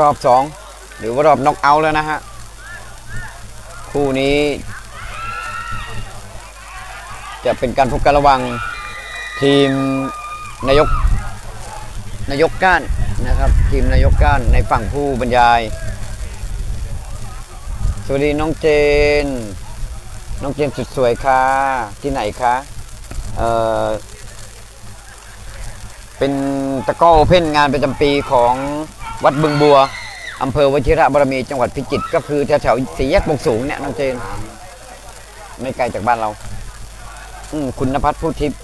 รอบสองหรือว่ารอบน็อกเอาท์แล้วนะฮะ คู่นี้ จะเป็นการพบกันระหว่างทีมนายกนายกก้านนะครับ ทีมนายกก้านในฝั่งผู้บรรยาย สวัสดีน้องเจน น้องเจนสุดสวยค่ะที่ไหนคะเอ่อเป็นตะก้อโอเพ่นงานประจำปีของ วัดบึงบัวอำเภอวชิระบารมีจังหวัดพิจิตรก็คือแถวๆสี่แยกบงสูงเนี่ยน้องเจน ไม่ไกลจากบ้านเรา อืมคุณนภัทรผู้ทิพย์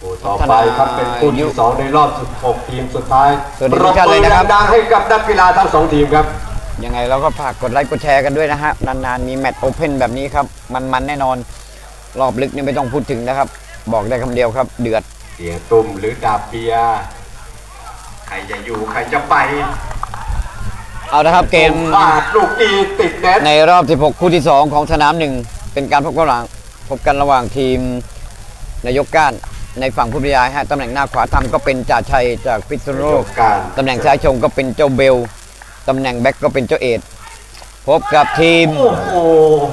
คู่ต่อไปครับเป็นคู่ที่สองในรอบ 16 ทีมสุดท้ายสวัสดีทุกท่านเลยนะครับ ปมือดังๆให้กับนักกีฬาทั้งสองทีมครับ ยังไงเราก็ฝากกดไลค์กดแชร์กันด้วยนะฮะ นานๆ มีแมตช์โอเพ่นแบบนี้ครับ มันๆ แน่นอน รอบลึกนี่ไม่ต้องพูดถึงนะครับ บอกได้คำเดียวครับ เดือด เสียตุ่มหรือดาบเปียใค รจะอยู่ใครจะไปเอาละครับเกมฟาดลูกอีติดเน็ตในรอบ 16 คู่ที่ 2 ของสนามหนึ่งเป็นการพบกันระหว่างพบกันระหว่างทีมนายกก้านในฝั่งผู้บรรยายฮะตำแหน่งหน้าขวาทำก็เป็นจ่าชัยจากพิษณุโลกการตำแหน่งซ้ายชงก็เป็นเจ้าเบลตำแหน่งแบ็กก็เป็นเจ้าเอ็ดพบกับทีมโอ้โห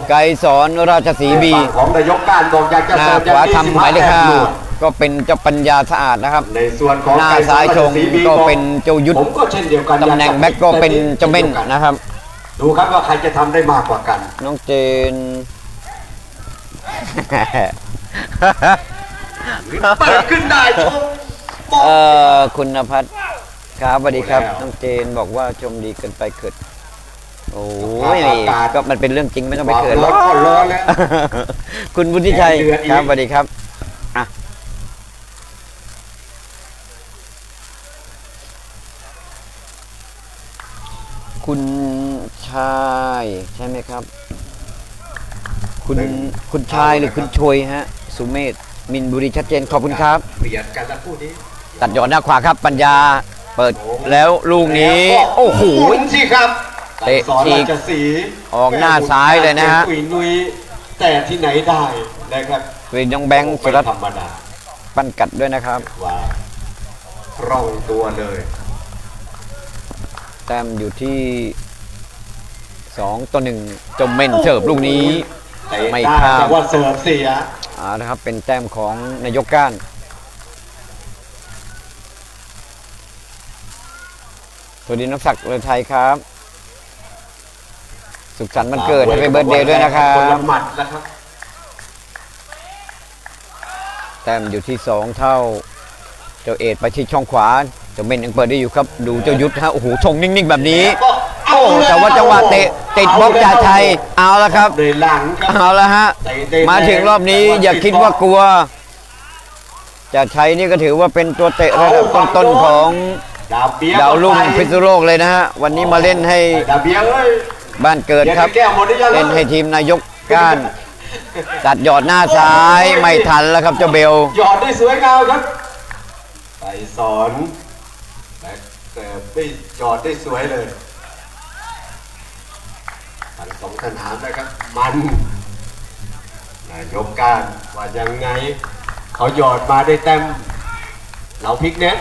ไกรสอนราชสีบีฝั่งของนายกการบอกอยากจะหน้าเสิร์ฟขวาอยกทำหมายเลข25ห้าแต้ม ก็เป็นเจ้าปัญญาสะอาดนะครับ ในส่วนของหน้าไก่ซ้ายชงสีบีก็เป็นเจ้ายุทธผมก็เช่นเดียวกันตำแหน่งแบ็กก็เป็นเจ้าเม่นนะครับ ดูครับว่าใครจะทำได้มากกว่ากัน น้องเจนเปิดขึ้นได้ชมเอ่อคุณนภัทรครับสวัสดีครับแล้วน้องเจนบอกว่าชมดีเกินไปเขิดโอ้ยก็มันเป็นเรื่องจริงไม่ต้องไปเขินหรร้ออกนก็ร้อนแล้วคุณวุฒิชัยแกเดือดอีกครับสวัสดีครับ คุณชายใช่ไหมครับ คุณคุณชายหรือคุณชวยฮะ สุเมธมินบุรีชัดเจนขอบคุณครับเบียดกันแล้วคู่นี้ตัดหยอดหน้าขวาครับปัญญาเปิดแล้วลูกนี้ โอ้โหหมุนสิครับเตะสอนฉีรากชสีห์ออกหน้าซ้ายเลยนะฮะปุยนุยแต่ที่ไหนได้นะครับเวนยองแบงค์สุไม่รัตน์ธรรมดา ปั้นกัดด้วยนะครับ ว่าคล่องตัวเลย แต้มอยู่ที่ 2 ต่อ1จมเม่นเสิร์ฟลูกนี้เตะไม่ได้ข้ามแต่ว่าเสิร์ฟเสียอ่านะครับ เป็นแต้มของนายกก้านสวัสดีนักศักดิ์เรือไทยครับ สุขสันต์วันเกิดให้เบิร์ดเดย์ด้วยนะครัคนละบหมัดนะครับแต้มอยู่ที่ 2 เท่า เจ้าเอ็ดไปที่ช่องขวาเจ้าเม่นยังเปิดได้อยู่ครับ ดูเจ้ายุทธฮะโอ้โหชงนิ่งๆ แบบนี้ โอ้แต่ว่าจังหวะเตะติดบล็อกจ่าชัยเอาแล้วครับเลยหลังครับเอาแล้วฮะเตะได้มาถึงรอบนี้อย่าคิดว่ากลัวจ่าชัยนี่ก็ถือว่าเป็นตัวเตะระดับต้นๆของดาวเบียร์ดาวรุ่งไปพิษณุโลกเลยนะฮะวันนี้มาเล่นให้ดาวเบียร์เอ้ยบ้านเกิดครับเดี๋ยวจะแก้หมดหรือยังเล่นให้ทีมนายกก้านตัดหยอดหน้าซ้ายไม่ทันแล้วครับเจ้าเบลหยอดได้สวยงามครับไปสอนแบ็คเสิร์ฟได้หยอดได้สวยเลยทั้งสองสนามนะครับ มันนายกการว่ายังไง เขาหยอดมาได้แต้มเราพลิกเน็ต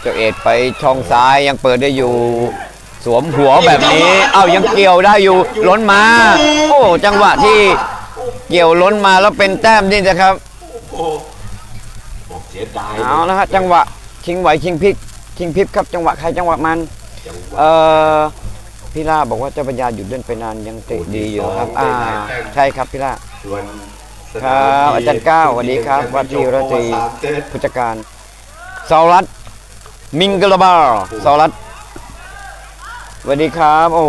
เจ้าเอ็ดไปช่องซ้ายยังเปิดได้อยู่ สวมหัวแบบนี้ เอ้ายังเกี่ยวได้อยู่ล้นมา โอ้จังหวะที่เกี่ยวล้นมาแล้วเป็นแต้มนี่นะครับโอ้บอกเสียดายเอาละฮะจังหวะ ชิงไหวชิงพลิกชิงพลิบครับจังหวะใครจังหวะมันจังหวะเอ่อพี่ล่าบอกว่าเจ้าปัญญาหยุดเล่นไปนานยังเตะดีอยู่ครับอ่าใช่ครับพี่ล่าส่วนสครันามบอาจารย์ก้าวสวัสดีครับวัดที่ราตรีสามเซตผู้จัดการสารัตน์มิงกลาบาร์สารัตน์สวัสดีครับ โอ้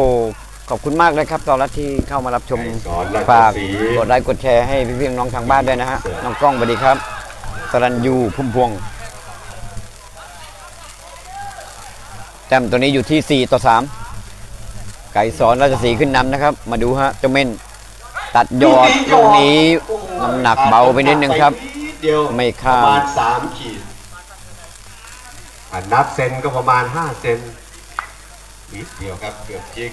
ขอบคุณมากเลยครับสารัตน์ที่เข้ามารับชมสอนราชฝากสีกดไลค์กดแชร์ให้พี่ๆน้องๆทางบ้านด้วยนะฮะน้องกล้องสวัสดีครับสรัญยูพุ่มพวง แต้มตัวนี้อยู่ที่ 4 ต่อ 3 ไก่สอนราชสีห์ขึ้นนำนะครับ มาดูฮะเจ้าเม่น ตัดยอดลูกนี้น้ำหนักเบาไปนิดนึงครับ เดียวไม่ข้ามประมาณสามขีดอะนับเซนก็ประมาณห้าเซนนิดเดียวครับเกือบจิก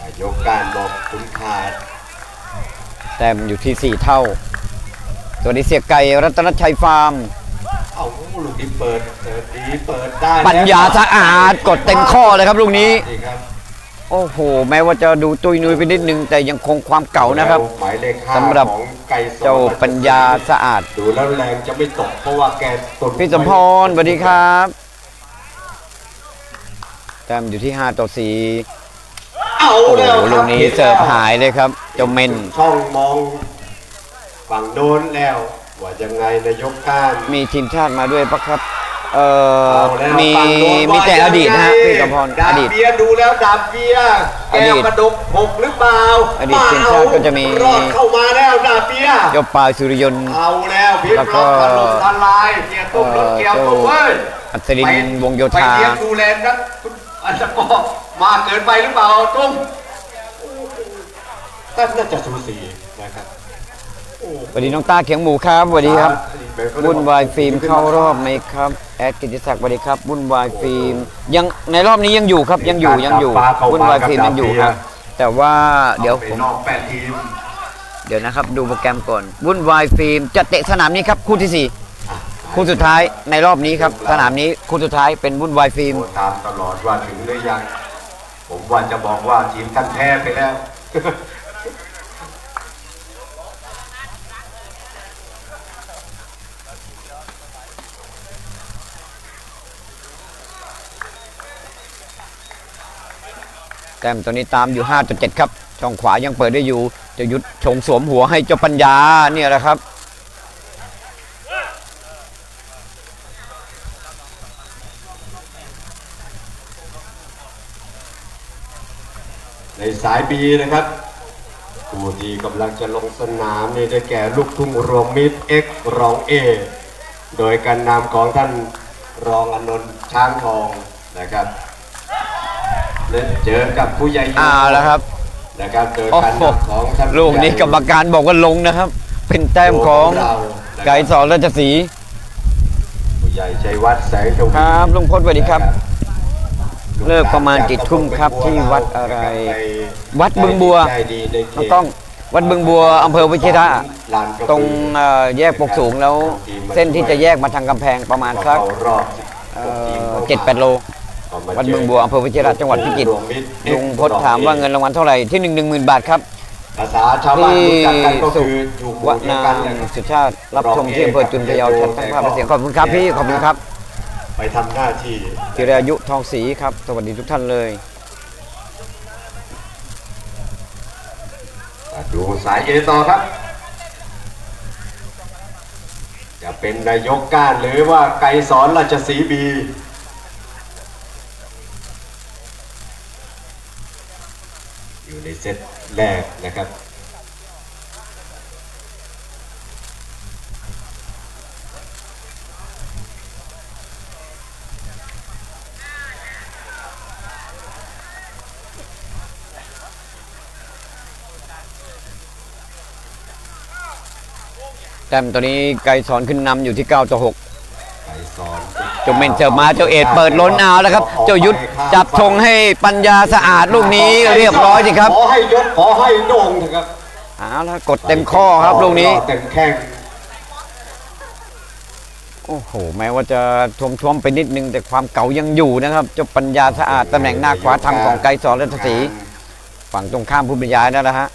นายกการบอกคุณขาดแต้มอยู่ที่ 4 เท่า ตัวนี้เสียไก่รัตนชัยฟาร์ม เอาลูกนี้เปิดเปิดดีเปิดได้ปัญญาสะอาดกดเต็มข้อเลยครับลูกนี้ นี่ครับโอ้โห แม้ว่าจะดูตุยนุยไปนิดนึง แต่ยังคงความเก่านะครับ หมายเลขห้าสำหรับ ของไก่สอนเจ้าปัญญาสะอาด ดูแล้วแรงจะไม่ตกเพราะว่าแกตุนพี่สมพรสวัสดีครับแต้มอยู่ที่ 5 ต่อ 4 เอาโอ้โหแล้วคลูรับกนี้เสิร์ฟหายเลยครับ เจ้าเมนช่องมองฝั่งโน้นแล้ว ว่ายังไงนายกก้านมีทีมชาติมาด้วยปะครับ เอ่อ เอาแล้วมีฝั่งโน้นมีแต่ว่าอดีตนะฮะยังไงพี่สมพรดาอบดีต เบียร์ดูแล้วดาบเบียร์แกอดีตกระดกหกหรือเปล่าอดีตทีมชาติก็จะมี รอดเข้ามาแล้วดาบเบียร์ยกปลายสุริยนต์ เอาแล้วพิษแล้วก็ร้องถล่มทลายเนี่ยตุ้มรถเกี่ยวตุ้มเว้ยอัศรินทร์วงโยไปธา เลี้ยงดูแลนะคุณอันตะกอมาเกินไปหรือเปล่าตุ้มก็น่าจะสูสีนะครับโอ้ สวัสดีน้องตาเขียงหมูครับสวัสดีครับวุ่นวายฟิล์มเข้ารอบไหมครับแอดกิติศักดิ์สวัสดีครับวุ่นวายฟิล์มยังในรอบนี้ยังอยู่ครับยังอยู่ยังอยู่วุ่นวายฟิล์มยังอยู่ครับ แต่ว่าเดี๋ยวไปผมนอกแปดทีมเดี๋ยวนะครับดูโปรแกรมก่อนวุ่นวายฟิล์มจะเตะสนามนี้ครับคู่ที่สี่อะคู่สุดท้ายในรอบนี้ครับ สนามนี้คู่สุดท้ายเป็นวุ่นวายฟิล์มโทรตามตลอดว่าถึงหรือยัง ผมว่าจะบอกว่าทีมท่านแพ้ไปแล้ว แต้มตัวนี้ตามอยู่ 5.7 ครับ ช่องขวายังเปิดได้อยู่ จะยุดชงสวมหัวให้เจ้าปัญญาเนี่ยแหละครับ ในสายบีนะครับผู้ที่กำลังจะลงสนามนี่ได้แก่ลูกทุ่งรวมมิตรเอ็กรองเอโดยการนำของท่านรองอนนท์ช้างทองนะครับ เจอกับผู้ใหญ่โยอ่าแล้วครับนะครับโดยโอ้การโหนำของท่านลูกนี้กรรมการบอกว่าลงนะครับ เป็นแต้มของเรานะครับไก่สอนราชสีห์ผู้ใหญ่ชัยวัฒน์แสงทวีครับลุงพลสวัสดีครับนะเลิกประมาณกี่ทุ่มครับที่วัดอะไรไปวัดบึงบัวได้ดีในเขน้องตต้องวัดบึงบัวอำเภอวิชิระลานกะตรงบือเอ่อแยกปกสูงแล้ว เส้นที่จะแยกมาทางกำแพงประมาณสักเข้ารอบเอ่อเจ็ดแปดโล วัดบึงบัวอำเภอวิชิระจังหวัดพิจิตรวมมิตลุงพจน์ถามว่าเงินรางวัลเท่าไหร่ที่หนึ่งหนึ่งหมื่นบาทครับภาษาชาวบ้านที่รู้จักกันก็สุคืออยู่หวมู่เดียวนากันงนะครับสุชาติรับชมที่อำเภอจุนพยาวชัดทั้งภาพและเสียงขอบคุณครับพี่ขอบคุณครับ ไปทำหน้าที่จิรายุทองศรีครับ สวัสดีทุกท่านเลยดูสายเอต่อครับ จะเป็นนายกก้านหรือว่าไกรสอนราชสีห์บี อยู่ ในเซตแรกนะครับแต้มตัวนี้ไกรสอนขึ้นนำอยู่ที่ 9 ต่อไกรสอน6เจ้าเมนเสิร์ฟมาเจ้าเอ็ดเปิดล้นเอาแล้วครับ เจ้ายุทธจับชงให้ปัญญาสะอาดลูกนี้เรียบร้อยสิครับ ขอให้ยกขอให้โด่งเถอะครับเอาแล้วกดเต็มข้อครับลูกนี้เต็มแข้งโอ้โห แม้ว่าจะทวมทวมๆไปนิดนึง แต่ความเก่ายังอยู่นะครับเจ้าปัญญาสะอาดตำแหน่งหน้าขวาทางของไกรสอนรัตศรีฝั่งตรงข้ามผู้บรรยายนั่นแหละฮะ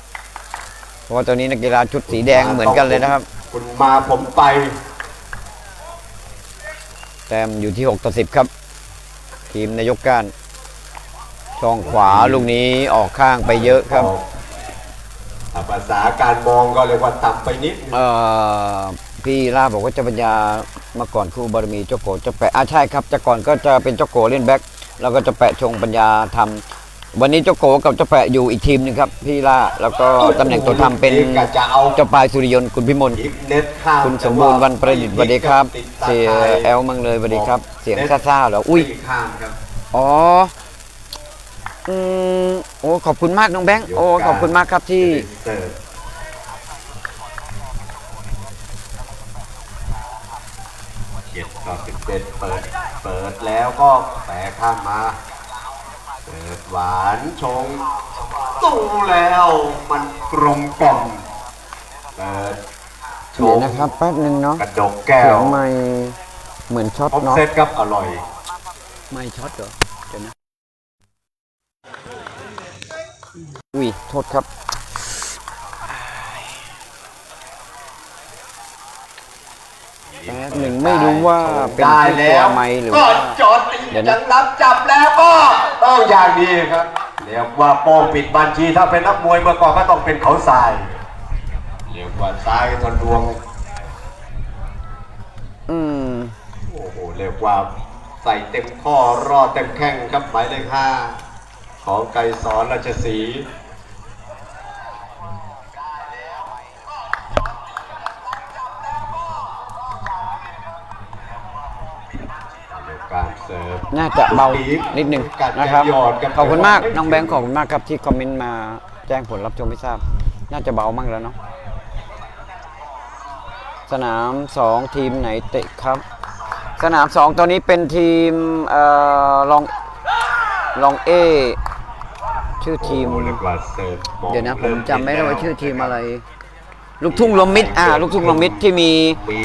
เพราะว่าตัวนี้นักกีฬาชุดสีแดงเหมือนกันเลยนะครับ คุณมาผมไป แต้มอยู่ที่6ต่อ10 ครับ ทีมนายกก้าน ช่องขวาลูกนี้ออกข้างไปเยอะครับถ้าภาษาการมองก็เรียกว่าต่ำไปนิดนึงเอ่อพี่ล่าบอกว่าเจะปัญญามาก่อนครูบารมีเจ้าโกเจะแปะอ่าใช่ครับจะก่อนก็จะเป็นเจ้าโกเล่นแบ็คแล้วก็จะแปะชงปัญญาทำ วันนี้เจ้าโกกับเจ้าแปะอยู่อีกทีมหนึงครับ พี่ล่าแล้วก็ตำแหน่งตัวทำเป็นกะจะเอาเจ้าปลายสุริยนต์คุณพิมลอีกเน็ตข้ามคุณสมบูรณ์วันประดิษฐ์สวัสดีครับเสียแอลมังเลยสวัสดีครับ เสียงซ่าๆเหรอ อุ้ยข้ามครับอ๋อ อืมโอ้ขอบคุณมากน้องแบงค์โอ้ขอบคุณมากครับที่เสิร์ฟเจ็ดต่อสิบเจ็ดเปิด เปิดแล้วก็แปะข้ามมา เปิดหวานชงตู้แล้วมันกลมกล่อมเปิดชเดี๋ยวงนะครับแป๊บหนึ่งเนาะกระดกแก้เสีวยงไม่เหมือนช็อตออฟเนาะเซตครับอร่อย ไม่ช็อตเหรอ เดี๋ยวนะ อุ้ยโทษครับ แป๊บหนึ่งไม่รู้ว่าเป็นได้ที่แล้ตัววไม้หรือก็ว่า จอดตีเดี๋ยวนะ จังรับจับแล้วก็ต้องอย่างนี้ครับเรียกว่าโป้งปิดบัญชีถ้าเป็นนักมวยเมื่อก่อนก็ต้องเป็นเขาทรายเรียกว่าทรายทะลวง อืมโอ้โหเรียกว่าใส่เต็มข้อรอดเต็มแข้งครับหมายเลขห้าของไกรสอนราชสีห์ น่าจะเบานิดหนึ่งนะครับ ขอบคุณมากน้องแบงค์ขอบคุณมากครับที่คอมเมนต์มาแจ้งผลรับชมไม่ทราบ น่าจะเบามากแล้วเนาะสนามสองทีมไหนเตะครับ สนามสองตอนนี้เป็นทีมเอ่อลองลองเอชื่อทีมโอ้โหเรียกว่าเสิร์ฟมองเดี๋ยวนะผมจำไม่ได้ว่าชื่อทีมอะไรเลูกทุ่งลมมิดอ่าลูกทุ่งลมมิดที่มี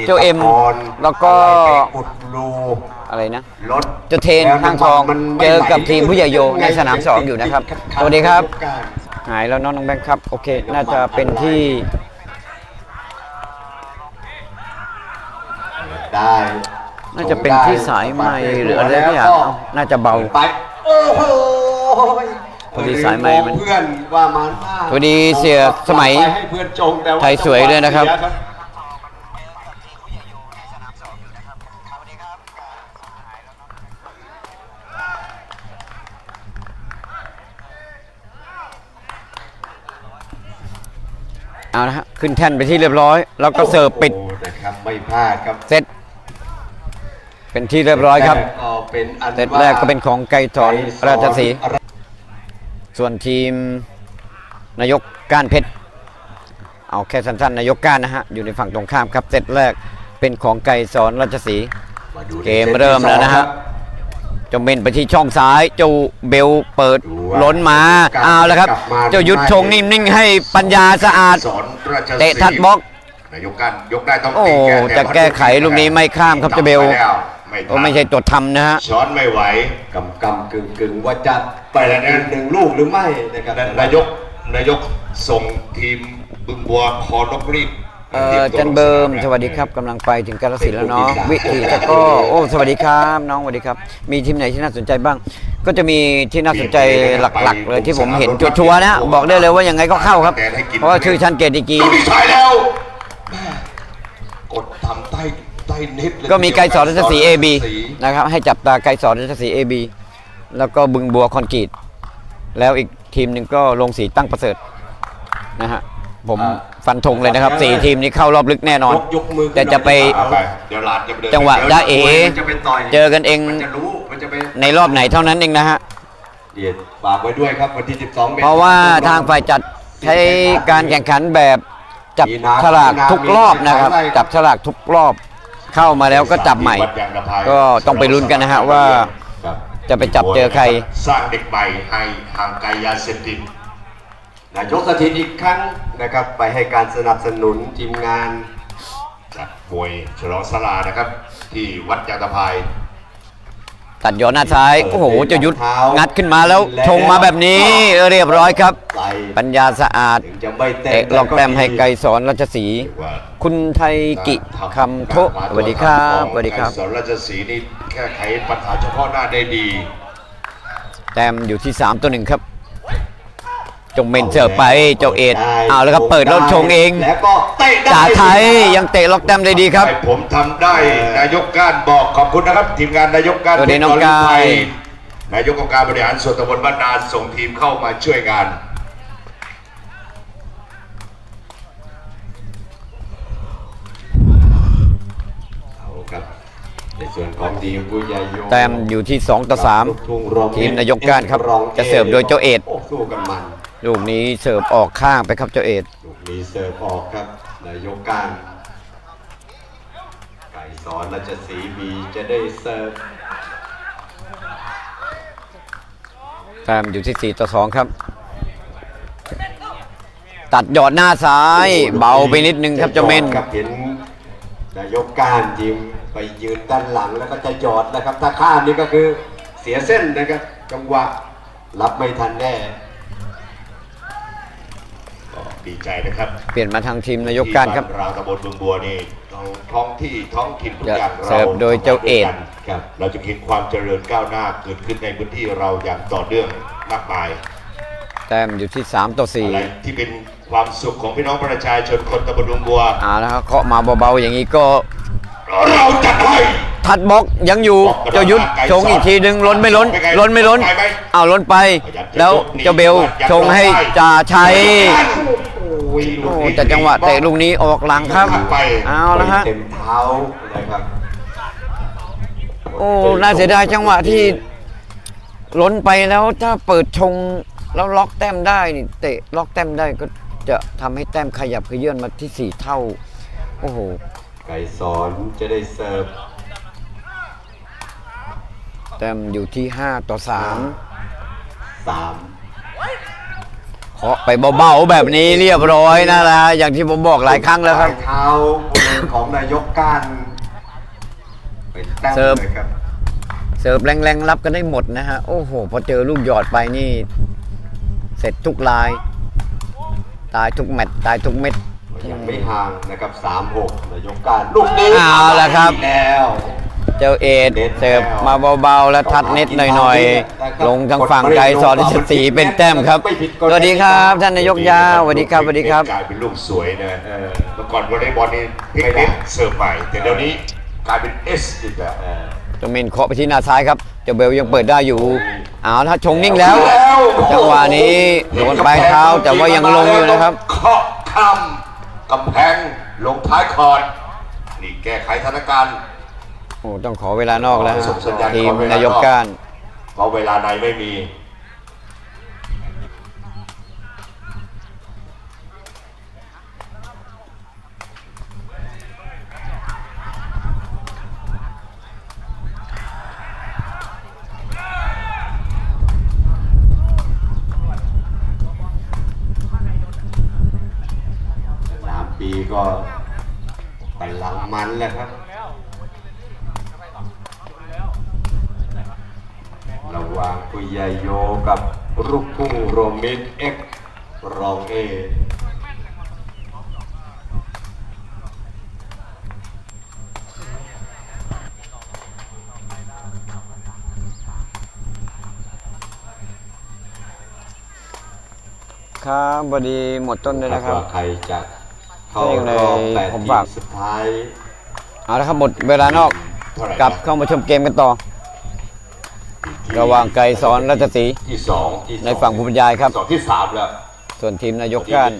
เจ้าเอ็มตะกอนแล้วก็อะไรไปอุดรูอะไรนะรถเจะเทนข้างทองมันไม่เจอกับไหลทีมผู้ใหญ่โยในสนามสองอยู่นะครับติสวัสดีครับติดหายแล้วเน้องน้องแบงค์ครับ โอเค น่าจะเป็นที่ ได้น่าจะเป็นที่สายไม้หรืออะไรสักอย่างเอ้าน่าจะเบาไปโอ้โหพอดีสายไมค์มันเพื่อนว่ามันมากพอดีเสียสมัยไปให้เพื่อนจงแต่ว่าไทยสวยด้วยนะครับ เอาละฮะขึ้นแท่นไปที่เรียบร้อย แล้วก็เสิร์ฟปิดโอ้โหนะครับไม่พลาดครับเซตเป็นที่เรียบร้อยครับ ก็เป็นอันเซตแรกก็เป็นของไกรถอนราชสีห์ส่วนทีมนายกก้านเพชร เอาแค่สั้นๆนายกก้านนะฮะ อยู่ในฝั่งตรงข้ามครับเซตแรกเป็นของไก่สอนราชสีห์าดูในเกมเริ่มแล้วนะฮะ เจ้าเมนไปที่ช่องซ้าย เจ้าเบลเปิดล้นมาเอาแล้วครับ เจ้ายุทธชงนิ่งๆให้ปัญญาสะอาดสอนราชสีห์เตะทัดบล็อกนายกกันยกได้ต้องโอ้ตีจะแก้ไขลูกนี้ไม่ข้ามครับเจ้าเบลไม่โอ้ไม่ใช่ตัวทำนะฮะช้อนไม่ไหวกำกำกึ่งกึ่งว่าจะไปแล้วหนึ่งลูกหรือไม่นะครับนายกนายกส่งทีมบึงบัวคอนกรีบ เอ่อจันเบิร์มสวัสดีครับกำลังไปถึงกาลสินธุ์แล้วเนาะวิถีตะกร้อโอ้สวัสดีครับ น้องสวัสดีครับ มีทีมไหนที่น่าสนใจบ้าง ก็จะมีที่น่าสนใจหลักๆ เลยที่ผมเห็นชัวร์ๆนะบอกได้เลยว่ายังไงก็เข้าครับ เพราะว่าชื่อชันเกตดีกรีลูกที่ชายแล้วแม่กดทำใต้ใต้เน็ตเลยก็มีไกรสอนรัชสีเอบีสีนะครับ ให้จับตาไกรสอนรัชสีเอบีแล้วก็บึงบัวคอนกรีตแล้วอีกทีมหนึ่งก็ลงสีตั้งประเสริฐนะฮะผม ฟันธงเลยนะครับสี่ทีมนี้เข้ารอบลึกแน่นอน ยกยกมือแต่จะไป เอาไปเดี๋ยวหลานจะไปเดินจังหวะดี๋ยจ๊ะเอ๋มันจะไปต่อยเจอกันเอง มันจะรู้มันจะไปในรอบไหนเท่านั้นเองนะฮะ เดี๋ยวฝากไว้ด้วยครับวันที่ 12เมษยนเพราะว่าทางฝ่ายจัดใช้การแข่งขันแบบจับฉลากทุกรอบนะครับ จับฉลากทุกรอบเข้ามาแล้วก็จับใหม่ วัดยางกระพายก็ต้องไปลุ้นกันนะฮะว่า ครับจะไปจับเจอใคร สร้างเด็กใหม่ให้ห่างไกลยาเสพติด นายกสถิตอีกครั้งนะครับไปให้การสนับสนุนทีมงานจัดมวยฉลองสลานะครับ ที่วัดยางกระพาย ตัดย้อนหน้าซ้าย โอ้โหเจะยุทธงัดขึ้นมาแล้วชงมาแบบนี้เรียบร้อยครับใส่ปัญญาสะอาด ถึงจะไม่เตะเตะลอกแต้มให้ไกรสอนราชสีห์เรียกว่าคุณไทยกิคำโทะสวัสดีครับสวัสดีครับ สอนราชสีห์นี่แก้ไขปัญหาเฉพาะหน้าได้ดี แต้มอยู่ที่ 3 ตัวหนึ่งครับ จงเมนเสิร์ฟไปเจ้าเอ็ดเอาแล้วครับเปิดแล้วชงเองแล้วก็เตะได้จ่าไทยยังเตะล็อกแต้มได้ดีครับให้ผมทำได้นายกการบอกขอบคุณนะครับ ทีมงานนายกการสวัสดีน้องกายนายกองค์การบริหารส่วนตำบลบ้านนานส่งทีมเข้ามาช่วยงานเอาครับในส่วนของทีมผู้ใหญ่โยแต้มอยู่ที่ 2 ต่อลูกทุ่งรองทีมนายกการครับองจะเสิร์ฟโดยเจ้าเอ็ดโสู้กันมัน3 ลูกนี้เสิร์ฟออกข้างไปครับเจ้าเอ็ดลูกนี้เสิร์ฟออกครับนายกการไก่สอนและจะสีบีจะได้เสิร์ฟแต้มอยู่ที่ 4 ต่อ 2 ครับ ตัดหยอดหน้าซ้าย เบาไปนิดนึงครับเจ้าเม่นครับเห็นนายกการทีมไปยืนด้านหลังแล้วก็จะหยอดนะครับ ถ้าข้ามนี่ก็คือเสียเส้นนะครับ จังหวะรับไม่ทันแน่ก็ ดีใจนะครับเปลี่ยนมาทางทีมนายกการครับที่เราตำบลเมืองบัวนี่เราท้องที่ท้องถิ่นทุกจะอย่างเสิร์ฟโดยเจ้าเอกครับเราจะเห็นความเจริญก้าวหน้าเกิดขึ้นในพื้นที่เราอย่างต่อเนื่องมากมาย แต้มอยู่ที่ 3 ต่ออะไรที่เป็นความสุขของพี่น้องประชาชนคนตำบลเมืองบัว4เอาแล้วครับเคาะมาเบาๆอย่างนี้ก็เราจะให้ทัดบล็อกยังอยู่เจ้ายุทธชงอีกทีหนึ่งล้นไม่ล้น ล้นไม่ล้นเอาล้นไป แล้วเจ้าเบลชงให้จ่าชัย โอ้ยลูโอ้กนี้แต่จังหวะเตะลูกนี้ออกหลังครับ เอาแล้วฮะเต็มเท้านะครับโอ้น่าเสียดายจังหวะที่ล้นไปแล้วถ้าเปิดชงแล้วล็อกแต้มได้นี่เตะล็อกแต้มได้ก็จะทำให้แต้มขยับขยื่นมาที่สี่เท่า โอ้โห ไก่สอนจะได้เสิร์ฟ แต้มอยู่ที่ 5 ต่อ3สาม เคาะไปเบาๆแบบนี้เรียบร้อยนะนะอย่างที่ผมบอกหลายครั้งแล้วครับปายเท้าของนายกก้านเป็นแต้มเสิร์ฟ เลยครับเสิร์ฟแรงๆรับกันได้หมดนะฮะ โอ้โห พอเจอลูกหยอดไปนี่ เสร็จทุกลาย ตายทุกแมตช์ตายทุกเม็ด ยังไม่ห่างนะครับสามหกนายกก้านลูกนี้เอาละครับ อีกแล้ว เจ้าเอ็ดเสิร์ฟมาเบาๆ แล้วทัดเน็ตหน่อยๆ ลงทางฝั่งไกลสอนที่สีเป็นแต้มครับ สวัสดีครับท่านนายกยาวสวัสดีครับสวัสดีครับกลายเป็นลูกสวยนะเออเมื่อก่อนวอลเลย์บอลนี่พลิกเน็ตเสิร์ฟใหม่ แต่เดี๋ยวนี้กลายเป็นเอสอีกแล้วเออเจ้าเมนเคาะไปที่หน้าซ้ายครับ เจ้าเบลยังเปิดได้อยู่เอาถ้าชงนิ่งแล้ว จังหวะนี้โดนปลายเท้าแต่ว่ายังลงอยู่นะครับ เคาะคำกำแพงลงท้ายคอร์ดนี่แก้ไขสถานการณ์ โอ้ต้องขอเวลานอกแล้วฮะส่งสัญญาณทีมขอเวลานอก นายกก้านเพราะเวลาในไม่มี สามปีก็บัลลังก์มันแหล้วครับ ระห ว่ายโยกับลูกทุ่งโรมิดเอ็กรองเอครับบดีหมดต้นเลยนะครับใครจะเข้ารอบแปดทีมสุดท้าย เอาละครับหมดเวลานอกกลับเข้ามาชมเกมกันต่อ ระหว่างไกรสอนรัชศรีที่สองที่ในฝั่งภูมิบรรยายครับ สองที่สามแล้วส่วนทีมนายกก้าน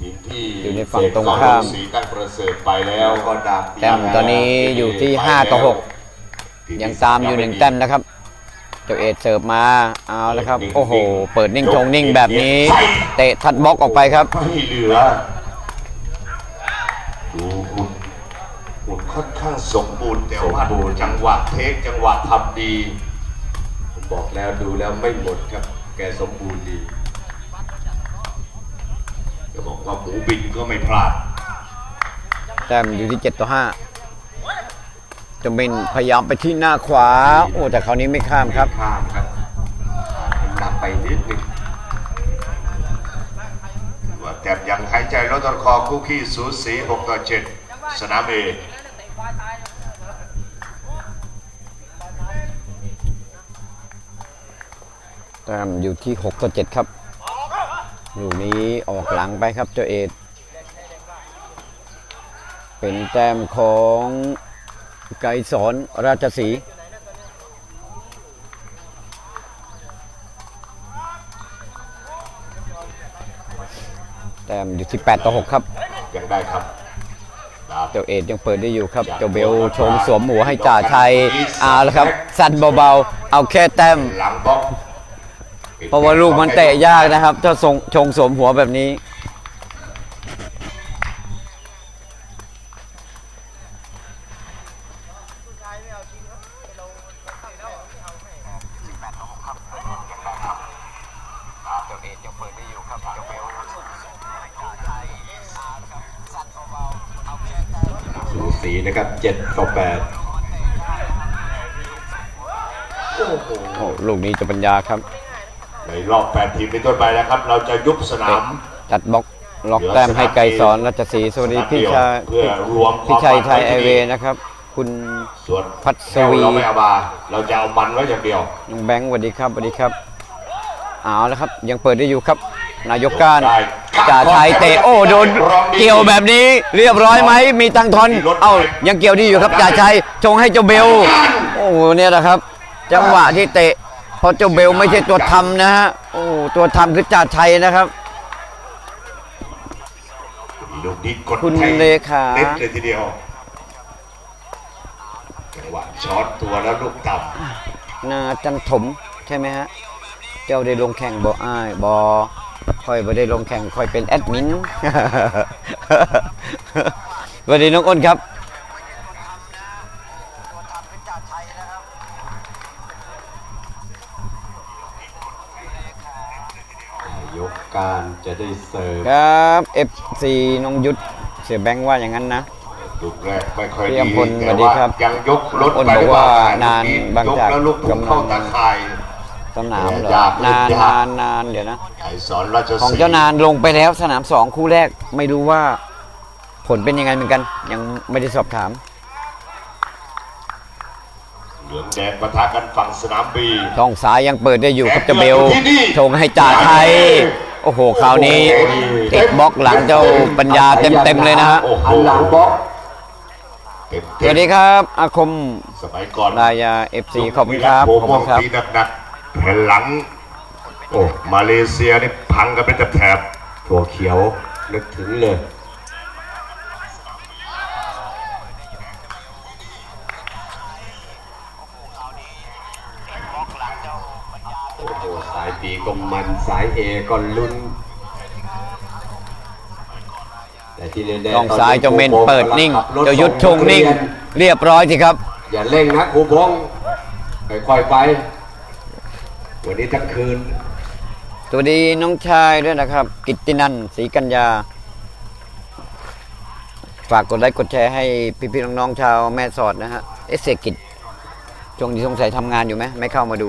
ทีมที่อยู่ในฝั่งตรงข้ามสีตั้งประเสริฐไปแล้แล้ววก็ดาบแต้มตอนนี้อยู่ที่5ต่อ6ยังตามอยู่หนึ่งแต้มนะครับ เจ้าเอดเสิร์ฟมาเอาแล้วครับ โอ้โห เปิดนิ่งชงนิ่งแบบนี้ เตะทัดบล็อกออกไปครับไม่เหลือดูหุ่นหุ่นค่อนข้างสมบูรณ์แต่ว่าจังหวะเทคจังหวะทำดีผม บอกแล้วดูแล้วไม่หมดครับ แกสมบูรณ์ดีจะบอกว่าหมูบินก็ไม่พลาด แต้มอยู่ที่ 7 ต่อ 5จะเป็นพยายามไปที่หน้าขวา โอ้แต่คราวนี้ไม่ข้ามครับ ข้ามครับน้ำหนักไปนิดหนึงว่าแต้มยังหายใจลดต้นคอคู่ขี้สูสี6ต่อ7สนามเอ แต้มอยู่ที่ 6 ต่อ 7 ครับลูกนี้ออกหลังไปครับเจ้าเอดเป็นแต้มของไกรสอนราชสีห์แต้มอยู่ที่ 8 ต่อ 6 ครับยังได้ครับดาบเจ้าเอดยังเปิดได้อยู่ครับเจ้าเบลชงสวมหมูให้จ่าชัยเอาละครับ สั่นเบาๆ เอาแค่แต้มหลังบล็อกเพ ราะว่าลูกมันเตะยากนะครับ ถ้าทรงชงสวมหัวแบบนี้ สูสีนะครับ7ต่อ8โอ้โหโอ้ลูกนี้จะปัญญาครับใน รอบแปดทีมเป็นต้นไปนะครับ เราจะยุบสนามจัดบล็อกล็อกแต้มให้ไกรสอนรัชศรีสวัสดีพี่ชายเพื่อรวมความพี่ชัยไทยมันไอไว้ที่เวนี่นะครับ คุณส่วนพัศแก้ววีเราไม่เอามาเราจะเอามันไว้อย่างเดียวน้องแบงค์สวัสดีครับสวัสดีครับเอาแล้วครับ ยังเปิดได้อยู่ครับ นายกการได้จ่าชัยเตะโอ้โดนเกี่ยวแบบนี้เรียบร้อยไหมมีตังทอนเอ้ายังเกี่ยวดีอยู่ครับจ่าชัยชงให้เจ้าเบลโอ้โหเนี่ยนะครับ จังหวะที่เตะเพ ราะเจ้าเบลไม่ใช่ตัวทำนะฮะ โอ้ตัวทำคือจ่าชัยนะครับ ลูกนี้กดคุณแทงเลขา เน็ตเลยทีเดียวจังหวะช็อตตัวแล้วลูกต่นาจันถมใช่ไหมฮะ เจ้าได้ลงแข่งบออ้ายบอค่อยบ่ได้ลงแข่งค่อยเป็นแอดมิน สวัสดีน้องอ้นครับ กการจะได้เสิร์ฟครับ FC น้องยุทธเสียแบงค์ว่าอย่างนั้นนะลูกแรกไม่ค่อยพี่ดีอำพลแต่สวัสดีว่าครับยังยกรถอ้นไปบอกได้ว่าบ้นานลูกบางจากยกแล้วลูกทุ่งกำลังเข้าตาข่ายสนามเหรอยากนานยากนานนานเดี๋ยวนะไอสอนราชของสีห์เจ้านานลงไปแล้วสนามสองคู่แรกไม่รู้ว่าผลเป็นยังไงเหมือนกัน ยังไม่ได้สอบถาม เหลืองแดงปะทะกันฝั่งสนามบีช่องซ้ายยังเปิดได้อยู่ครับแอบเจะเบลเกิดอยู่ที่นี่ชงให้จ่าไทย โอ้โหคราวนี้ติดบล็อกหลังเจ้าปัญญาเต็มๆเลยนะฮะอันหลังบล็อกเต็มสวัสดีครับ อาคมสมัยก่อนลายาเอฟซีขอบคุณครับขอบโหคุณครับตีหนักๆแผ่นหลัง โอ้มาเลเซียนี่พังกันเป็นแถบถั่วเขียวนึกถึงเลย โอ้โห สายบีก็มันสายเอก็ลุ้นแต่ที่แน่ๆช่องซ้ายเจ้าเมนตอเปิดนิ่งขับรถเจ้ายุทธชงนิ่งส่นักเรียเรียบร้อยสิครับ อย่าเร่งนะครูพงษ์ค่อยๆไป วันนี้ทั้งคืนสวัสดีน้องชายด้วยนะครับ กิตตินันท์ศรีกัญญา ฝากกดไลค์กดแชร์ให้พี่ๆน้องๆชาวแม่สอดนะฮะเอะเสยกิจช่วงนี้สงสัยทำงานอยู่ไหมไม่เข้ามาดู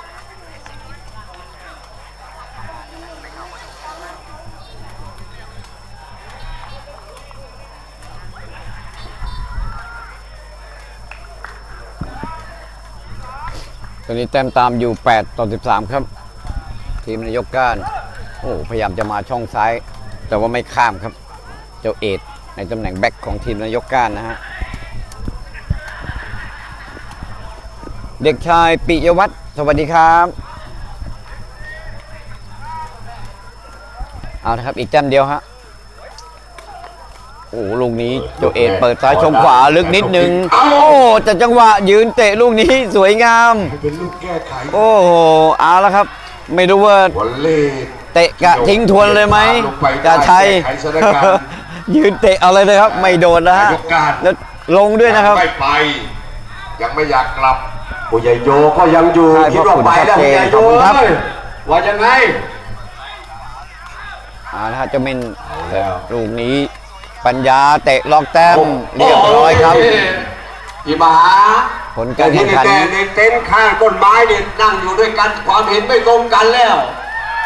ตอนนี้แต้มตามอยู่ 8 ต่อ 13 ครับ ทีมนายกก้านโอ้พยายามจะมาช่องซ้าย แต่ว่าไม่ข้ามครับ เจ้าเอ็ดในตำแหน่งแบ็คของทีมนายกก้านนะฮะเด็กชายปิยวัฒน์สวัสดีครับเอาละครับอีกแต้มเดียวฮะ โอ้โหลูกนี้เจ้าเอ็ดเปิดซ้ายชงขวาลึกนิดนึง โอ้แต่จังหวะยืนเตะลูกนี้สวยงาม เป็นลูกแก้ไขโอ้โหเอาแล้วครับ ไม่รู้ว่าวอลเล่เตะกะทิ้งทวนเลยไหมลงไปได้จ่าชัยแก้ไขสถานการณ์ยืนเตะเอาเลยเลยครับ ไม่โดนนะฮะนายกการแล้วลงด้วยนะครับไม่ไป ยังไม่อยากกลับผู้ใหญ่โยก็ยังอยู่ใช่คิดว่าไปแล้วขอบคุณผู้ใหญ่โยขอบคุณครับเอ้ยว่ายังไงเอาละฮะเจะเป็นเอาแล้วลูกนี้ ปัญญาเตะล็อกแต้มเรียบร้อยครับพี่มหาผลการแข่งขันแต่ที่แน่ๆในเต็นท์ข้างต้นไม้เนี่ยนั่งอยู่ด้วยกันความเห็นไม่ตรงกันแล้ว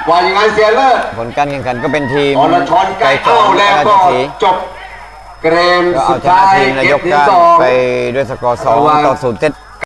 ว่ายังไงเสียเลิศผลการแข่งขันก็เป็นทีมอรชรไก่สอเข้านแล้วราชก็สีห์จบเกมก็สุเอาดชนะท้ายทีมนายเก็บกถึงก้านสองไปด้วยสกอร์ระวัง2ต่อ0เซต